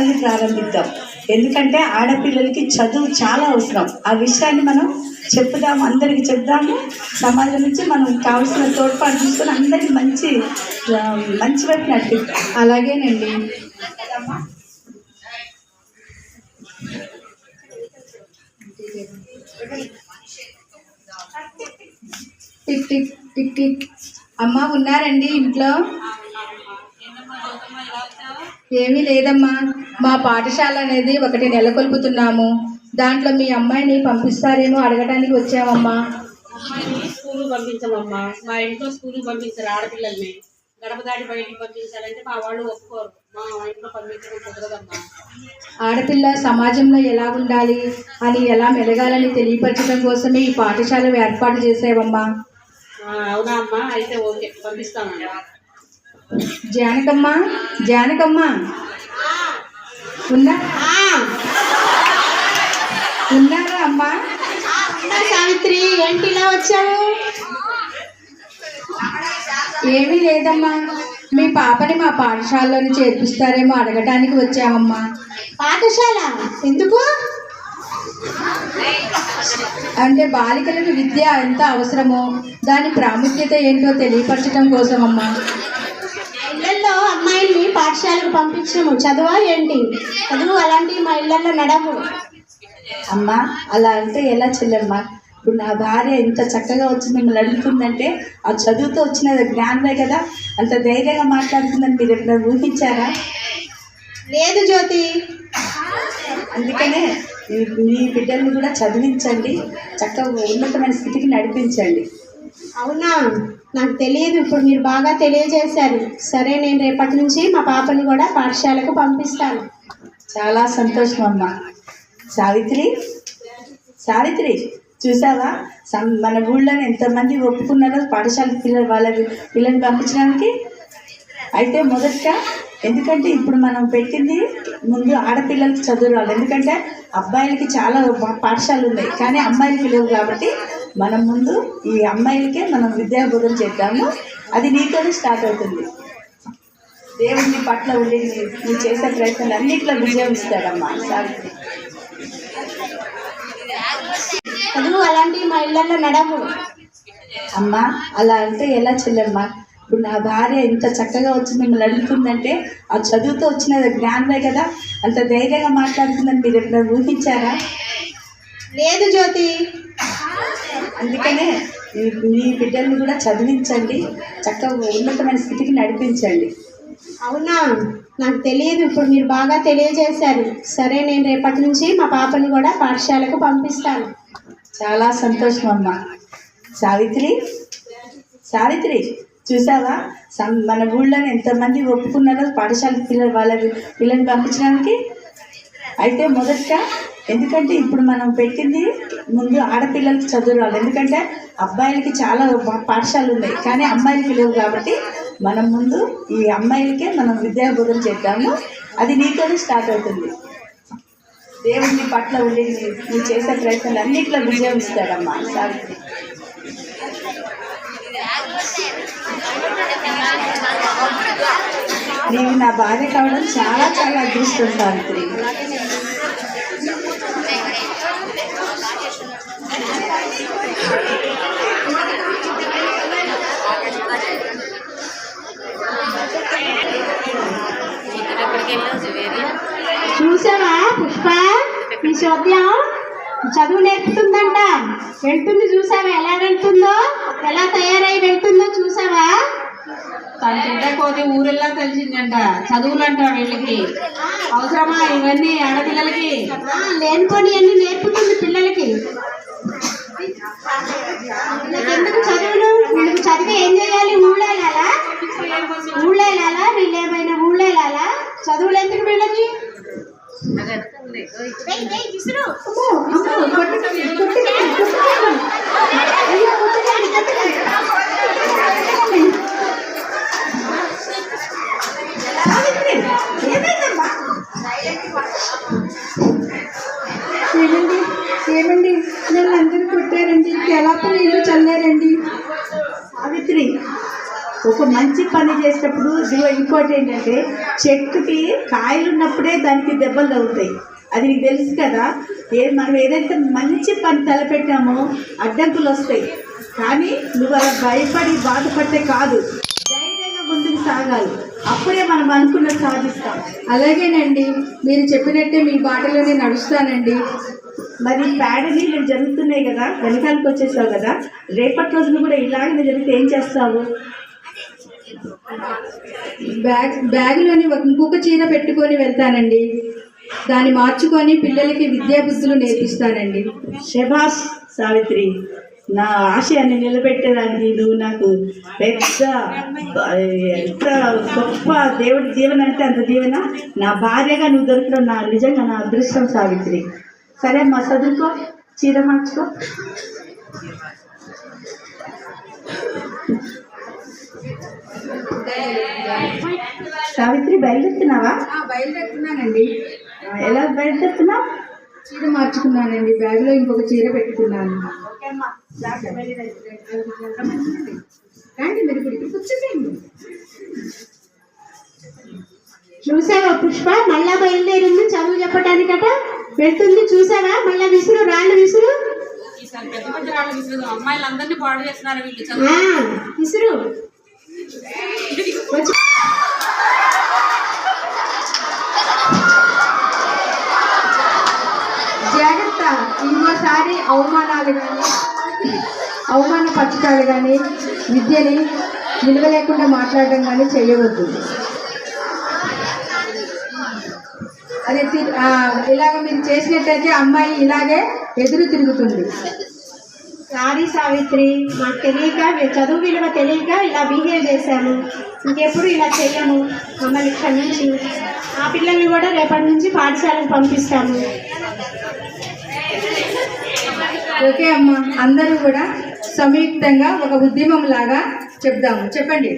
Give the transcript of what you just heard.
ప్రారంభిద్దాం. ఎందుకంటే ఆడపిల్లలకి చదువు చాలా అవసరం. ఆ విషయాన్ని మనం చెప్పుదాము అందరికి చెప్దాము సమాజం నుంచి మనం కావాల్సిన తోడ్పాటు తీసుకొని అందరికి మంచి మంచి వైపు నడిపిద్దాం. అలాగేనండి. Tick tick tick tick. అమ్మ ఉన్నారండి ఇంట్లో? ఏమీ లేదమ్మా. మా పాఠశాల అనేది ఒకటి నెలకొల్పుతున్నాము. దాంట్లో మీ అమ్మాయిని పంపిస్తారేమో అడగడానికి వచ్చామమ్మా. అమ్మాయిని స్కూల్ పంపించమమ్మా. మా ఇంట్లో స్కూల్ పంపించారు ఆడపిల్లల్ని. గడప దాటి బయటికి పంపించాలంటే మా వాళ్ళు ఒప్పుకోరు. మా ఇంట్లో పంపించడం కుదరదమ్మా. ఆడపిల్ల సమాజంలో ఎలా ఉండాలి అని ఎలా మెలగాలని తెలియపరచడం కోసమే ఈ పాఠశాల ఏర్పాటు చేసావమ్మా అవునా అమ్మా? అయితే ఓకే. పంపిస్తామమ్మా జానకమ్మ జానకమ్మ. ఉన్నా? ఉన్నారా అమ్మా? సావిత్రి ఏంటి ఇలా వచ్చావు? ఏమీ లేదమ్మా. మీ పాపని మా పాఠశాలలోని చేర్పిస్తారేమో అడగటానికి వచ్చామమ్మా. పాఠశాల? ఎందుకు? అంటే బాలికలకు విద్య ఎంత అవసరమో దాని ప్రాముఖ్యత ఏంటో తెలియపరచడం కోసమమ్మా. పేరుతో అమ్మాయిని పాఠశాలకు పంపించము. చదువా ఏంటి? చదువు అలాంటివి మా ఇళ్ళలో నడము అమ్మ అలా అంటే ఎలా చెల్లెమ్మా? ఇప్పుడు నా భార్య ఇంత చక్కగా వచ్చి మిమ్మల్ని అడుగుతుందంటే ఆ చదువుతో వచ్చిన జ్ఞానమే కదా. అంత ధైర్యంగా మాట్లాడుతుందని మీరు ఎప్పుడైనా ఊహించారా? లేదు జ్యోతి. అందుకనే మీ బిడ్డల్ని కూడా చదివించండి. చక్కగా ఉన్నతమైన స్థితికి నడిపించండి. అవునా? నాకు తెలియదు. ఇప్పుడు మీరు బాగా తెలియజేశారు. సరే నేను రేపటి నుంచి మా పాపని కూడా పాఠశాలకు పంపిస్తాను. చాలా సంతోషం అమ్మ. సావిత్రి? సావిత్రి చూసావా? సం మన ఊళ్ళో ఎంతమంది ఒప్పుకున్నారో పాఠశాల పిల్లలు వాళ్ళ పిల్లల్ని పంపించడానికి? అయితే మొదటగా ఎందుకంటే ఇప్పుడు మనం పెట్టింది ముందు ఆడపిల్లలకి చదువు రావాలి ఎందుకంటే అబ్బాయిలకి చాలా పాఠశాలలు ఉన్నాయి. కానీ అమ్మాయిలకి పిల్లలు కాబట్టి మనం ముందు ఈ అమ్మాయిలకే మనం విద్యాబోధన చేద్దాము. అది నీతోనే స్టార్ట్ అవుతుంది. దేవుడు నీ పట్ల ఉండి నీ- నువ్వు చేసే ప్రయత్నాలు అన్నింటిలో విజయం ఇస్తాడమ్మా. సావిత్రి చదువు అలాంటివి మా ఇళ్ళలో నడవు అమ్మా అలా అంటే ఎలా చెల్లెమ్మా? ఇప్పుడు నా భార్య ఇంత చక్కగా వచ్చి మిమ్మల్ని అడుగుతుందంటే ఆ చదువుతో వచ్చిన జ్ఞానమే కదా. అంత ధైర్యంగా మాట్లాడుతుందని మీరు ఎప్పుడైనా ఊహించారా? లేదు జ్యోతి. అందుకనే మీ- బిడ్డల్ని కూడా చదివించండి. చక్కగా ఉన్నతమైన స్థితికి నడిపించండి. అవునా? నాకు తెలియదు. ఇప్పుడు మీరు బాగా తెలియజేశారు. సరే నేను రేపటి నుంచి మా పాపని కూడా పాఠశాలకు పంపిస్తాను. చాలా సంతోషం అమ్మా. సావిత్రి? సావిత్రి చూసావా? సం మన ఊళ్ళోనే ఎంతమంది ఒప్పుకున్నారో పాఠశాల పిల్లలు వాళ్ళ పిల్లల్ని పంపించడానికి? అయితే మొదట ఎందుకంటే ఇప్పుడు మనం పెట్టింది ముందు ఆడపిల్లలకి చదువు రావాలి ఎందుకంటే అబ్బాయిలకి చాలా పాఠశాలలు ఉన్నాయి. కానీ అమ్మాయిలకి లేవు కాబట్టి మనం ముందు ఈ అమ్మాయిలకే మనం విద్యాబోధన చేద్దాము. అది నీతోనే స్టార్ట్ అవుతుంది. దేవుడిని పట్ల ఉండి నువ్వు చేసే ప్రయత్నాలు అన్నింటిలో విజయం ఇస్తాడమ్మా. సావిత్రి. నీవు నా భార్య కావడం చాలా చాలా అదృష్టం సావిత్రి చూసావా పుష్ప? మీ చోద్యం చదువు నేర్పుతుందంట. వెళ్తుంది చూసావా? ఎలా వెళ్తుందో? ఎలా తయారై వెళ్తుందో చూసావా? తన తింటే కోతి ఊరెల్లా తెలిసిందంట చదువులంట వీళ్ళకి. అవసరమా ఇవన్నీ ఆడపిల్లలకి? ఆ, లేనిపోని అన్ని నేర్పుతుంది పిల్లలకి. ఎందుకు చదువులు? వీళ్ళకి చదివి ఏం చేయాలి? ఊళ్ళేలాలా? ఊళ్ళేలాలా? వీళ్ళు ఏమైనా ఊళ్ళేలాలా చదువులు ఎందుకు వీళ్ళకి అమ్మో, నీళ్ళు చల్లారండి. సావిత్రి ఒక మంచి పని చేసేటప్పుడు ఇదిగో ఇంకోటి ఏంటంటే చెట్టుకి కాయలు ఉన్నప్పుడే దానికి దెబ్బలు తగ్గుతాయి అది నీకు తెలుసు కదా ఏ మనం ఏదైతే మంచి పని తలపెట్టామో అడ్డంకులు వస్తాయి. కానీ నువ్వు అలా భయపడి బాధపడితే కాదు ధైర్యంగా ముందుకు సాగాలి. అప్పుడే మనం అనుకున్నది సాధిస్తాం. అలాగేనండి మీరు చెప్పినట్టే మీ బాటలోనే నడుస్తానండి. మరి పేడ నీళ్ళు జరుగుతున్నాయి కదా వెనకాలకు వచ్చేసావు కదా రేపటి రోజున కూడా ఇలాగనే జరిగితే ఏం చేస్తావు? బ్యాగ్ బ్యాగులోని ఒక ఇంకొక చీర పెట్టుకొని వెళ్తానండి. దాన్ని మార్చుకొని పిల్లలకి విద్యాబుద్ధులు నేర్పిస్తానండి. శభాష్ సావిత్రి నా ఆశయాన్ని నిలబెట్టేదానికి నువ్వు నాకు పెద్ద ఎంత గొప్ప దేవుడి దీవెన అంటే అంత దీవెన నా భార్యగా నువ్వు దొరకడం నా నిజంగా నా అదృష్టం సావిత్రి. సరే అమ్మా చదువుకో చీర మార్చుకో. సావిత్రి బయలుదేరుతున్నావా? ఆ, బయలుదేరుతున్నానండి. ఎలా బయలుదేరుతున్నావు? చీర మార్చుకున్నానండి. బ్యాగులో ఇంకొక చీర పెట్టుకున్నాను. రండి మీరు ఇక్కడికి కూర్చోండి చూసావా పుష్ప? మళ్ళా బయలుదేరింది చదువు చెప్పడానికట వెళ్తుంది చూసావా? మళ్ళా విసురు రాళ్ళు విసురు? అమ్మాయిలందరినీ పాడు చేస్తున్నారు వీళ్ళు విసురు. జాగ్రత్త. ఇంకోసారి అవమానాలు కానీ అవమాన పచ్చకాలు కానీ విద్యని విలువ లేకుండా మాట్లాడడం కానీ చేయవద్దు. అదే ఇలాగ మీరు చేసినట్టయితే అమ్మాయి ఇలాగే ఎదురు తిరుగుతుంది. సారీ సావిత్రి మాకు తెలియక చదువు విలువ తెలియక ఇలా బిహేవ్ చేశాము. ఇంకెప్పుడు ఇలా చెయ్యము మమ్మల్ని క్షమించి ఆ పిల్లల్ని కూడా రేపటి నుంచి పాఠశాలకు పంపిస్తాము. ఓకే అమ్మ అందరూ కూడా సంయుక్తంగా ఒక ఉద్యమం లాగా చెప్దాము. చెప్పండి.